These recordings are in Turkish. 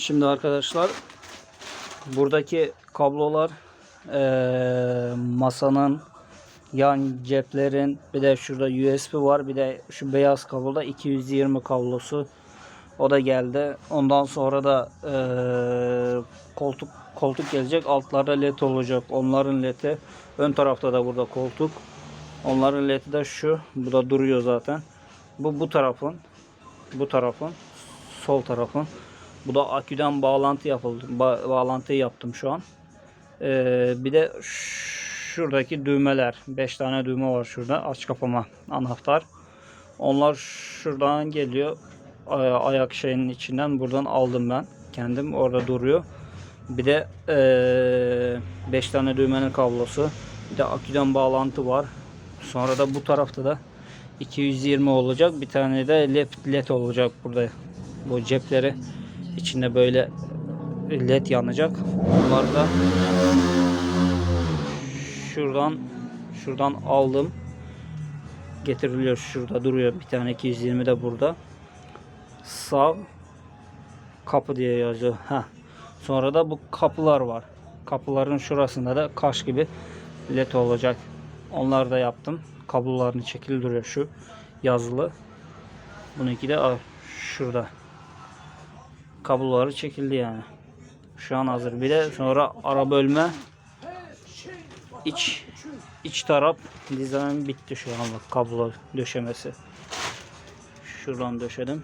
Şimdi arkadaşlar buradaki kablolar eee, masanın yan ceplerin bir de şurada USB var bir de şu beyaz kabloda 220 kablosu o da geldi. Ondan sonra da eee, koltuk koltuk gelecek. Altlarda led olacak. Onların ledi ön tarafta da burada koltuk. Onların ledi de şu. Bu da duruyor zaten. Bu bu tarafın bu tarafın sol tarafın. Bu da aküden bağlantı yapıldı. Ba- bağlantıyı yaptım şu an. Ee, bir de şuradaki düğmeler. 5 tane düğme var şurada. Aç kapama anahtar. Onlar şuradan geliyor. Ay- Ayak şeyinin içinden buradan aldım ben. Kendim orada duruyor. Bir de 5 tane düğmenin kablosu. Bir de aküden bağlantı var. Sonra da bu tarafta da 220 olacak. Bir tane de led, led olacak burada. Bu cepleri içinde böyle led yanacak. Onlar da şuradan şuradan aldım. Getiriliyor şurada duruyor. Bir tane 220 de burada. Sağ kapı diye yazıyor. Ha. Sonra da bu kapılar var. Kapıların şurasında da kaş gibi led olacak. Onları da yaptım. Kablolarını çekili duruyor şu yazılı. Bununki de ah, şurada. Kabloları çekildi yani. Şu an hazır. Bir de sonra ara bölme iç iç taraf dizayn bitti şu anlık kablo döşemesi. Şuradan döşedim.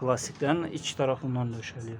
Plastiklerin iç tarafından döşeliyor.